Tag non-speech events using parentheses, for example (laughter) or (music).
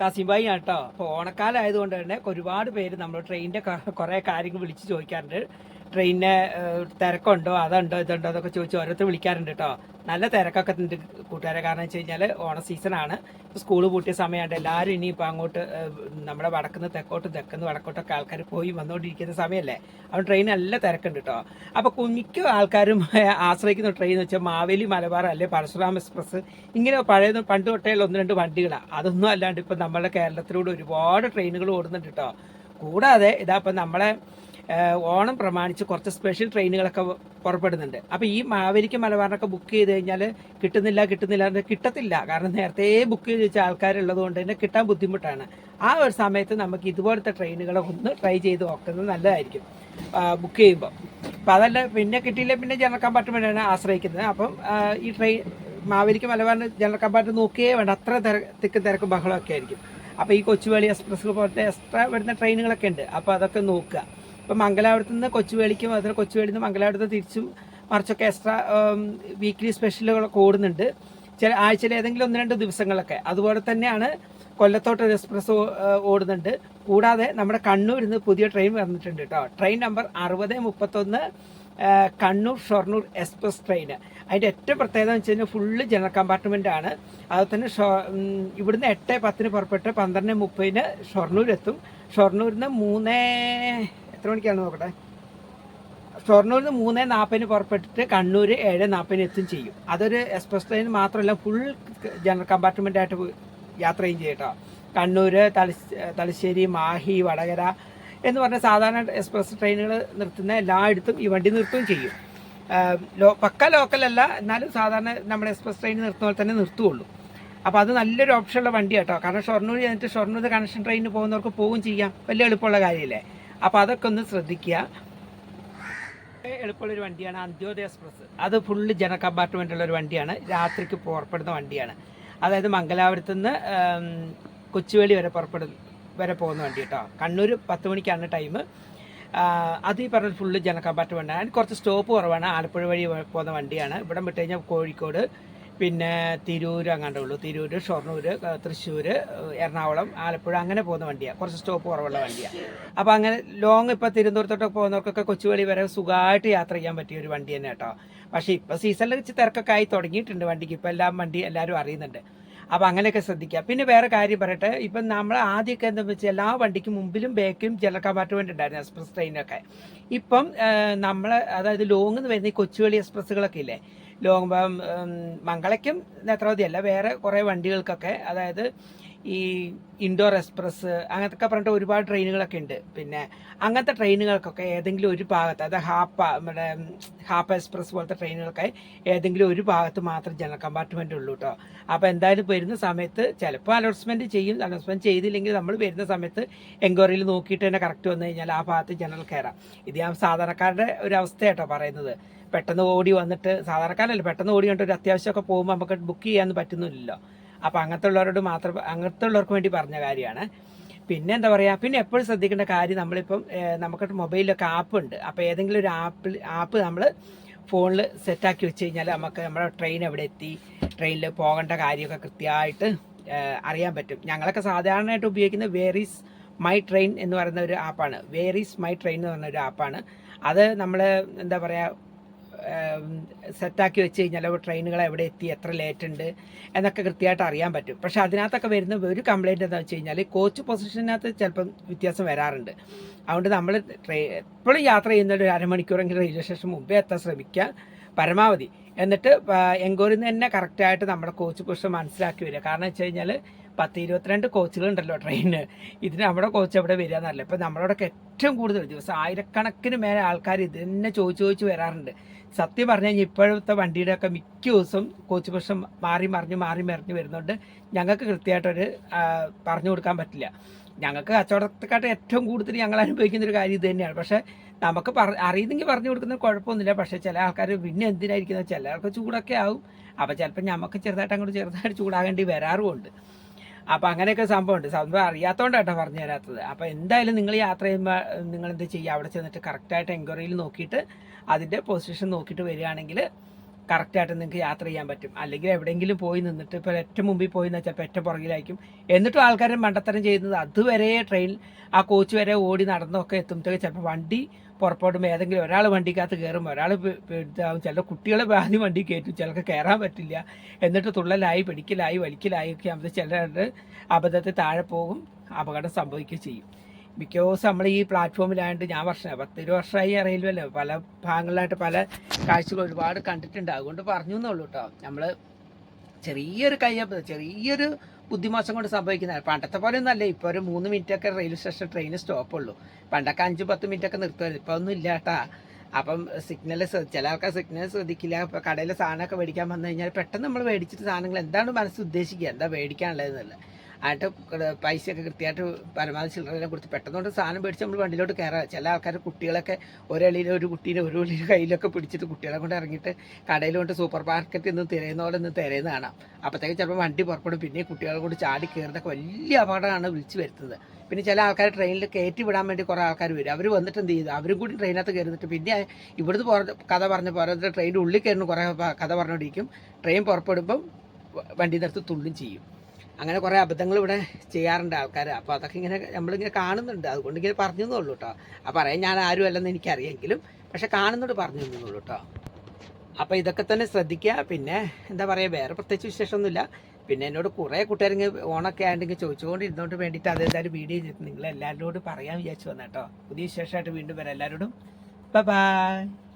കാസിംബായി കേട്ടോ അപ്പോൾ ഓണക്കാലം ആയതുകൊണ്ട് തന്നെ ഒരുപാട് പേര് നമ്മൾ ട്രെയിനിന്റെ കുറേ കാര്യങ്ങൾ വിളിച്ച് ചോദിക്കാറുണ്ട്. ട്രെയിനിന് തിരക്കുണ്ടോ അതുണ്ടോ ഇതുണ്ടോ അതൊക്കെ ചോദിച്ച് ഓരോരുത്തർ വിളിക്കാറുണ്ട് കേട്ടോ നല്ല തിരക്കൊക്കെ ഉണ്ട് കൂട്ടുകാരെ. കാരണം വെച്ച് കഴിഞ്ഞാൽ ഓണ സീസണാണ് സ്കൂൾ പൂട്ടിയ സമയമാണ് എല്ലാവരും ഇനിയിപ്പോൾ അങ്ങോട്ട് നമ്മുടെ വടക്കുനിന്ന് തെക്കോട്ട് തെക്കുന്ന് വടക്കോട്ടൊക്കെ ആൾക്കാർ പോയി വന്നുകൊണ്ടിരിക്കുന്ന സമയമല്ലേ അപ്പോൾ ട്രെയിൻ നല്ല തിരക്കുണ്ട് കേട്ടോ അപ്പോൾ മിക്ക ആൾക്കാരും (laughs) ആശ്രയിക്കുന്ന ട്രെയിൻ എന്ന് വെച്ചാൽ മാവേലി മലബാർ അല്ലെ പരശുറാം എക്സ്പ്രസ്. ഇങ്ങനെ പഴയ പണ്ട് തൊട്ടേയുള്ള ഒന്ന് രണ്ട് വണ്ടികളാണ് അതൊന്നും അല്ലാണ്ട് ഇപ്പം നമ്മുടെ കേരളത്തിലൂടെ ഒരുപാട് ട്രെയിനുകൾ ഓടുന്നുണ്ട് കേട്ടോ കൂടാതെ ഇതാ ഇപ്പം നമ്മളെ ഓണം പ്രമാണിച്ച് കുറച്ച് സ്പെഷ്യൽ ട്രെയിനുകളൊക്കെ പുറപ്പെടുന്നുണ്ട്. അപ്പോൾ ഈ മാവേലിക്ക് മലബാറിനൊക്കെ ബുക്ക് ചെയ്ത് കഴിഞ്ഞാൽ കിട്ടുന്നില്ല കിട്ടുന്നില്ല കിട്ടത്തില്ല. കാരണം നേരത്തെ ബുക്ക് ചെയ്ത് വെച്ച ആൾക്കാരുള്ളത് കൊണ്ട് തന്നെ കിട്ടാൻ ബുദ്ധിമുട്ടാണ്. ആ ഒരു സമയത്ത് നമുക്ക് ഇതുപോലത്തെ ട്രെയിനുകളെ ഒന്ന് ട്രൈ ചെയ്ത് നോക്കുന്നത് നല്ലതായിരിക്കും. ബുക്ക് ചെയ്യുമ്പോൾ അപ്പം അതല്ല പിന്നെ കിട്ടിയില്ല പിന്നെ ജനറൽ കമ്പാർട്ട്മെന്റാണ് ആശ്രയിക്കുന്നത്. അപ്പം ഈ ട്രെയിൻ മാവേലിക്ക് മലബാറിന് ജനറൽ കമ്പാർട്ട്മെന്റ് നോക്കിയേ വേണ്ട. അത്ര തിര തിക്കും തിരക്കും ബഹളമൊക്കെ ആയിരിക്കും. അപ്പോൾ ഈ കൊച്ചുവേളി എക്സ്പ്രസ് പോലത്തെ എക്സ്ട്രാ വരുന്ന ട്രെയിനുകളൊക്കെ ഉണ്ട്. അപ്പോൾ അതൊക്കെ നോക്കുക. ഇപ്പം മംഗലാപുരത്ത് നിന്ന് കൊച്ചുവേളിക്ക് മാത്രം കൊച്ചുവേളിയിൽ നിന്ന് മംഗലാപുരത്ത് തിരിച്ചും മറിച്ചൊക്കെ എക്സ്ട്രാ വീക്ക്ലി സ്പെഷ്യലുകളൊക്കെ ഓടുന്നുണ്ട്. ചില ആഴ്ചയിൽ ഏതെങ്കിലും ഒന്ന് രണ്ട് ദിവസങ്ങളൊക്കെ. അതുപോലെ തന്നെയാണ് കൊല്ലത്തോട്ട് ഒരു എക്സ്പ്രസ് ഓടുന്നുണ്ട്. കൂടാതെ നമ്മുടെ കണ്ണൂരിൽ നിന്ന് പുതിയ ട്രെയിൻ വന്നിട്ടുണ്ട് കേട്ടോ ട്രെയിൻ നമ്പർ അറുപത് മുപ്പത്തൊന്ന് കണ്ണൂർ ഷൊർണൂർ എക്സ്പ്രസ് ട്രെയിൻ അതിന്റെ ഏറ്റവും പ്രത്യേകത എന്ന് വെച്ച് കഴിഞ്ഞാൽ ഫുള്ള് ജനറൽ കമ്പാർട്ട്മെന്റ് ആണ്. അതുപോലെ തന്നെ ഷോ ഇവിടുന്ന് എട്ട് പത്തിന് പുറപ്പെട്ട് പന്ത്രണ്ട് മുപ്പതിന് ഷൊർണൂരെത്തും. ഷൊർണൂരിൽ നിന്ന് മൂന്ന് എത്ര മണിക്കാണ് നോക്കട്ടെ? ഷൊർണൂരിൽ നിന്ന് മൂന്ന് നാൽപ്പതിന് പുറപ്പെട്ടിട്ട് കണ്ണൂർ ഏഴ് നാൽപ്പതിന് എത്തും ചെയ്യും. അതൊരു എക്സ്പ്രസ് ട്രെയിൻ മാത്രമല്ല ഫുൾ ജനറൽ കമ്പാർട്ട്മെന്റ് ആയിട്ട് യാത്ര ചെയ്യും ചെയ്യട്ടോ കണ്ണൂർ തലശ് തലശ്ശേരി മാഹി വടകര എന്ന് പറഞ്ഞ സാധാരണ എക്സ്പ്രസ് ട്രെയിനുകൾ നിർത്തുന്ന എല്ലായിടത്തും ഈ വണ്ടി നിർത്തുകയും ചെയ്യും. ലോ പക്ക ലോക്കലല്ല എന്നാലും സാധാരണ നമ്മുടെ എക്സ്പ്രസ് ട്രെയിൻ നിർത്തുന്ന പോലെ തന്നെ നിർത്തുകയുള്ളൂ. അപ്പോൾ അത് നല്ലൊരു ഓപ്ഷനുള്ള വണ്ടി കേട്ടോ. കാരണം ഷൊർണൂർ ചെന്നിട്ട് ഷൊർണൂർ കണക്ഷൻ ട്രെയിനിന് പോകുന്നവർക്ക് പോവുകയും ചെയ്യാം. വലിയ എളുപ്പമുള്ള കാര്യമല്ലേ? അപ്പോൾ അതൊക്കെ ഒന്ന് ശ്രദ്ധിക്കുക. എളുപ്പമുള്ളൊരു വണ്ടിയാണ് അന്ത്യോദയ എക്സ്പ്രസ്. അത് ഫുള്ള് ജന കമ്പാർട്ട്മെന്റുള്ള ഒരു വണ്ടിയാണ്. രാത്രിക്ക് പുറപ്പെടുന്ന വണ്ടിയാണ്. അതായത് മംഗലാപുരത്ത് നിന്ന് കൊച്ചുവേളി വരെ പുറപ്പെടും വരെ പോകുന്ന വണ്ടി കേട്ടോ. കണ്ണൂർ പത്ത് മണിക്കാണ് ടൈം അത് ഈ പറഞ്ഞ ഫുള്ള് ജന ആണ്. കുറച്ച് സ്റ്റോപ്പ് കുറവാണ്. ആലപ്പുഴ വഴി പോകുന്ന വണ്ടിയാണ്. ഇവിടെ വിട്ട് കഴിഞ്ഞാൽ കോഴിക്കോട് പിന്നെ തിരൂർ അങ്ങനെ ഉള്ളൂ. തിരൂർ ഷൊർണൂർ തൃശ്ശൂർ എറണാകുളം ആലപ്പുഴ അങ്ങനെ പോകുന്ന വണ്ടിയാണ് കുറച്ച് സ്റ്റോപ്പ് കുറവുള്ള വണ്ടിയാണ് അപ്പോൾ അങ്ങനെ ലോങ് ഇപ്പോൾ തിരുവനന്തപുരത്തോട്ടൊക്കെ പോകുന്നവർക്കൊക്കെ കൊച്ചുവേളി വരെ സുഖമായിട്ട് യാത്ര ചെയ്യാൻ പറ്റിയ ഒരു വണ്ടി തന്നെ കേട്ടോ പക്ഷേ ഇപ്പോൾ സീസണിൽ വെച്ച് തിരക്കൊക്കെ ആയി തുടങ്ങിയിട്ടുണ്ട് വണ്ടിക്ക്. ഇപ്പോൾ എല്ലാം വണ്ടി എല്ലാവരും അറിയുന്നുണ്ട്. അപ്പോൾ അങ്ങനെയൊക്കെ ശ്രദ്ധിക്കുക പിന്നെ വേറെ കാര്യം പറയട്ടെ. ഇപ്പം നമ്മൾ ആദ്യമൊക്കെ എന്താ വെച്ചാൽ എല്ലാ വണ്ടിക്കും മുമ്പിലും ബാക്കിലും ജനറൽ കമ്പാർട്ട്മെന്റ് ഉണ്ടായിരുന്നു എക്സ്പ്രസ് ട്രെയിനൊക്കെ. ഇപ്പം നമ്മൾ അതായത് ലോങ്ങിൽ എന്ന് വരുന്ന ഈ കൊച്ചുവേളി എക്സ്പ്രസ്സുകളൊക്കെ ഇല്ലേ? ലോങ് മംഗളയ്ക്കും നേത്രാവതി അല്ല വേറെ കുറേ വണ്ടികൾക്കൊക്കെ. അതായത് ഈ ഇൻഡോർ എക്സ്പ്രസ് അങ്ങനത്തെ പറഞ്ഞിട്ട് ഒരുപാട് ട്രെയിനുകളൊക്കെ ഉണ്ട്. പിന്നെ അങ്ങനത്തെ ട്രെയിനുകൾക്കൊക്കെ ഏതെങ്കിലും ഒരു ഭാഗത്ത് അതായത് ഹാപ്പ നമ്മുടെ ഹാപ്പ എക്സ്പ്രസ് പോലത്തെ ട്രെയിനുകൾക്ക് ഏതെങ്കിലും ഒരു ഭാഗത്ത് മാത്രം ജനറൽ കമ്പാർട്ട്മെന്റ് ഉള്ളൂ കേട്ടോ അപ്പോൾ എന്തായാലും വരുന്ന സമയത്ത് ചിലപ്പോൾ അനൗൺസ്മെന്റ് ചെയ്യും. അനൗൺസ്മെന്റ് ചെയ്തില്ലെങ്കിൽ നമ്മൾ വരുന്ന സമയത്ത് എൻക്വയറിയിൽ നോക്കിയിട്ട് തന്നെ കറക്റ്റ് വന്നു കഴിഞ്ഞാൽ ആ ഭാഗത്ത് ജനറൽ കയറാം. ഇത് ഞാൻ സാധാരണക്കാരുടെ ഒരു അവസ്ഥ കേട്ടോ പറയുന്നത്. പെട്ടെന്ന് ഓടി വന്നിട്ട് സാധാരണക്കാരല്ല പെട്ടെന്ന് ഓടി കണ്ടിട്ട് ഒരു അത്യാവശ്യമൊക്കെ പോകുമ്പോൾ നമുക്ക് ബുക്ക് ചെയ്യാൻ പറ്റുന്നില്ലല്ലോ. അപ്പോൾ അങ്ങനത്തെ ഉള്ളവരോട് മാത്രം അങ്ങനത്തെ ഉള്ളവർക്ക് വേണ്ടി പറഞ്ഞ കാര്യമാണ്. പിന്നെ എന്താ പറയുക പിന്നെ എപ്പോഴും ശ്രദ്ധിക്കേണ്ട കാര്യം നമ്മളിപ്പം നമുക്ക് മൊബൈലിലൊക്കെ ആപ്പ് ഉണ്ട്. അപ്പോൾ ഏതെങ്കിലും ഒരു ആപ്പിൽ ആപ്പ് നമ്മൾ ഫോണിൽ സെറ്റാക്കി വെച്ച് കഴിഞ്ഞാൽ നമുക്ക് നമ്മുടെ ട്രെയിൻ എവിടെ എത്തി ട്രെയിനിൽ പോകേണ്ട കാര്യമൊക്കെ കൃത്യമായിട്ട് അറിയാൻ പറ്റും. ഞങ്ങളൊക്കെ സാധാരണയായിട്ട് ഉപയോഗിക്കുന്ന വേറീസ് മൈ ട്രെയിൻ എന്ന് പറയുന്ന ഒരു ആപ്പാണ് വേറീസ് മൈ ട്രെയിൻ എന്ന് പറഞ്ഞ ഒരു ആപ്പാണ് അത് നമ്മൾ എന്താ പറയുക സെറ്റാക്കി വെച്ച് കഴിഞ്ഞാൽ ട്രെയിനുകൾ എവിടെ എത്തി എത്ര ലേറ്റ് ഉണ്ട് എന്നൊക്കെ കൃത്യമായിട്ട് അറിയാൻ പറ്റും. പക്ഷേ അതിനകത്തൊക്കെ വരുന്ന ഒരു കംപ്ലൈന്റ് എന്താ വെച്ച് കഴിഞ്ഞാൽ കോച്ച് പൊസിഷനകത്ത് ചിലപ്പം വ്യത്യാസം വരാറുണ്ട്. അതുകൊണ്ട് നമ്മൾ ട്രെയിൻ എപ്പോഴും യാത്ര ചെയ്യുന്ന ഒരു അരമണിക്കൂറെങ്കിലും റെയിൽവേ സ്റ്റേഷൻ മുമ്പേ എത്താൻ ശ്രമിക്കുക പരമാവധി. എന്നിട്ട് എങ്കോരിൽ നിന്ന് തന്നെ കറക്റ്റായിട്ട് നമ്മുടെ കോച്ച് പൊസിഷൻ മനസ്സിലാക്കി വരിക. കാരണം വെച്ച് കഴിഞ്ഞാൽ പത്ത് ഇരുപത്തിരണ്ട് കോച്ചുകളുണ്ടല്ലോ ട്രെയിനിന് ഇതിന് നമ്മുടെ കോച്ച് എവിടെ വരിക എന്നല്ല ഇപ്പം നമ്മളോടൊക്കെ ഏറ്റവും കൂടുതൽ ദിവസം ആയിരക്കണക്കിന് മേലെ ആൾക്കാർ ഇത് തന്നെ ചോദിച്ചു ചോദിച്ച് വരാറുണ്ട്. സത്യം പറഞ്ഞു കഴിഞ്ഞാൽ ഇപ്പോഴത്തെ വണ്ടിയുടെ ഒക്കെ മിക്ക ദിവസം കോച്ച് പ്രശ്നം മാറി മറിഞ്ഞ് മാറി മറിഞ്ഞ് വരുന്നുണ്ട്. ഞങ്ങൾക്ക് കൃത്യമായിട്ടൊരു പറഞ്ഞു കൊടുക്കാൻ പറ്റില്ല. ഞങ്ങൾക്ക് കച്ചവടത്തെക്കാട്ട് ഏറ്റവും കൂടുതൽ ഞങ്ങൾ അനുഭവിക്കുന്ന ഒരു കാര്യം ഇത് തന്നെയാണ്. പക്ഷേ നമുക്ക് പറ അറിയുന്നെങ്കിൽ പറഞ്ഞു കൊടുക്കുന്ന കുഴപ്പമൊന്നുമില്ല. പക്ഷേ ചില ആൾക്കാർ പിന്നെ എന്തിനായിരിക്കുന്നത് ചിലർക്ക് ചൂടൊക്കെ ആവും. അപ്പോൾ ചിലപ്പോൾ നമുക്ക് ചെറുതായിട്ട് അങ്ങോട്ട് ചെറുതായിട്ട് ചൂടാകേണ്ടി വരാറുമുണ്ട്. അപ്പോൾ അങ്ങനെയൊക്കെ സംഭവമുണ്ട്. സംഭവം അറിയാത്തതുകൊണ്ടാട്ടോ പറഞ്ഞു തരാത്തത്. അപ്പോൾ എന്തായാലും നിങ്ങൾ യാത്ര ചെയ്യുമ്പോൾ നിങ്ങൾ എന്ത് ചെയ്യുക? അവിടെ ചെന്നിട്ട് കറക്റ്റായിട്ട് എൻക്വയറിയിൽ നോക്കിയിട്ട് അതിന്റെ പൊസിഷൻ നോക്കിയിട്ട് വരികയാണെങ്കിൽ കറക്റ്റായിട്ട് നിങ്ങൾക്ക് യാത്ര ചെയ്യാൻ പറ്റും. അല്ലെങ്കിൽ എവിടെയെങ്കിലും പോയി നിന്നിട്ട് ഇപ്പോൾ ഏറ്റവും മുമ്പിൽ പോയി എന്ന് വെച്ചാൽ ഏറ്റവും പുറകിലായിരിക്കും. എന്നിട്ടും ആൾക്കാർ മണ്ടത്തരം ചെയ്യുന്നത് അതുവരെ ട്രെയിൻ ആ കോച്ച് വരെ ഓടി നടന്നൊക്കെ എത്തുമ്പോഴത്തേക്ക് ചിലപ്പോൾ വണ്ടി പുറപ്പെടുമ്പോൾ ഏതെങ്കിലും ഒരാൾ വണ്ടിക്കകത്ത് കയറും ഒരാൾ ഇതാവും. ചില കുട്ടികളെ ആദ്യം വണ്ടി കയറ്റും. ചിലർക്ക് കയറാൻ പറ്റില്ല. എന്നിട്ട് തുള്ളലായി പിടിക്കലായി വലിക്കലായി ഒക്കെ ആകുമ്പോൾ ചിലരുടെ അബദ്ധത്തിൽ താഴെ പോകും. അപകടം സംഭവിക്കുകയും ചെയ്യും. മിക്കവാറും നമ്മൾ ഈ പ്ലാറ്റ്ഫോമിലായിട്ട് ഞാൻ വർഷം പത്തിരു വർഷമായി അറിയില്ലല്ലോ. പല ഭാഗങ്ങളിലായിട്ട് പല കാഴ്ചകൾ ഒരുപാട് കണ്ടിട്ടുണ്ട്. അതുകൊണ്ട് പറഞ്ഞു എന്നുള്ളൂ കേട്ടോ നമ്മൾ ചെറിയൊരു കയ്യപ്പ് ചെറിയൊരു ബുദ്ധിമാസം കൊണ്ട് സംഭവിക്കുന്നതാണ് പണ്ടത്തെ പോലെ ഒന്നും അല്ല ഇപ്പോൾ ഒരു മൂന്ന് മിനിറ്റൊക്കെ റെയിൽവേ സ്റ്റേഷൻ ട്രെയിൻ സ്റ്റോപ്പ് ഉള്ളൂ പണ്ടൊക്കെ അഞ്ച് പത്ത് മിനിറ്റൊക്കെ നിർത്തുമായിരുന്നു. ഇപ്പോൾ ഒന്നും ഇല്ല കേട്ടാ. അപ്പം സിഗ്നൽ ചില ആൾക്കാർ സിഗ്നൽ ശ്രദ്ധിക്കില്ല. ഇപ്പോൾ കടയിലെ സാധനമൊക്കെ മേടിക്കാൻ വന്നു കഴിഞ്ഞാൽ പെട്ടെന്ന് നമ്മൾ മേടിച്ചിട്ട് സാധനങ്ങൾ എന്താണ് മനസ്സ് ഉദ്ദേശിക്കുക? എന്താ മേടിക്കാനുള്ളതെന്നല്ല ആയിട്ട് പൈസയൊക്കെ കൃത്യമായിട്ട് പരമാവധി ചിലറിനെ കൊടുത്ത് പെട്ടെന്നുകൊണ്ട് സാധനം മേടിച്ച് നമ്മൾ വണ്ടിയിലോട്ട് കയറാം ചില ആൾക്കാർ കുട്ടികളൊക്കെ ഒരളിയിൽ ഒരു കുട്ടീനെ ഒരു ഉള്ളിൽ കയ്യിലൊക്കെ പിടിച്ചിട്ട് കുട്ടികളെ കൊണ്ട് ഇറങ്ങിയിട്ട് കടയിൽ കൊണ്ട് സൂപ്പർ മാർക്കറ്റിൽ നിന്ന് തിരയുന്ന പോലെ നിന്ന് തിരയുന്ന കാണാം. അപ്പോഴത്തേക്ക് ചിലപ്പോൾ വണ്ടി പുറപ്പെടും. പിന്നെ കുട്ടികളെ കൊണ്ട് ചാടി കയറുന്നതൊക്കെ വലിയ അപകടമാണ് വിളിച്ചു വരുത്തുന്നത്. പിന്നെ ചില ആൾക്കാർ ട്രെയിനിൽ കയറ്റി വിടാൻ വേണ്ടി കുറേ ആൾക്കാർ വരും. അവർ വന്നിട്ട് എന്ത് ചെയ്തു? അവരും കൂടി ട്രെയിനകത്ത് കയറുന്നിട്ട് പിന്നെ ഇവിടുന്ന് കഥ പറഞ്ഞ പോലെ ട്രെയിനിന്റെ ഉള്ളിൽ കയറുന്ന കുറേ കഥ പറഞ്ഞുകൊണ്ടിരിക്കും ട്രെയിൻ പുറപ്പെടുമ്പം വണ്ടി നിർത്തി തുള്ളും ചെയ്യും. അങ്ങനെ കുറേ അബദ്ധങ്ങൾ ഇവിടെ ചെയ്യാറുണ്ട് ആൾക്കാർ അപ്പോൾ അതൊക്കെ ഇങ്ങനെ നമ്മളിങ്ങനെ കാണുന്നുണ്ട്. അതുകൊണ്ട് ഇങ്ങനെ പറഞ്ഞു എന്നുള്ളൂ കേട്ടോ ആ പറയാൻ ഞാൻ ആരും അല്ലെന്ന് എനിക്കറിയെങ്കിലും പക്ഷെ കാണുന്നോട് പറഞ്ഞു എന്നുള്ളൂ കേട്ടോ അപ്പോൾ ഇതൊക്കെ തന്നെ ശ്രദ്ധിക്കുക പിന്നെ എന്താ പറയുക വേറെ പ്രത്യേകിച്ച് വിശേഷമൊന്നുമില്ല. പിന്നെ എന്നോട് കുറേ കൂട്ടുകാരിങ്ങ് ഓണൊക്കെ ആണെങ്കിൽ ചോദിച്ചുകൊണ്ടിരുന്നോണ്ട് വേണ്ടിയിട്ട് അതെന്തായാലും വീഡിയോ ചെയ്തിട്ട് നിങ്ങൾ എല്ലാവരോടും പറയാൻ വിചാരിച്ചു വന്നേട്ടോ പുതിയ വിശേഷമായിട്ട് വീണ്ടും വരാം. എല്ലാവരോടും ബൈ.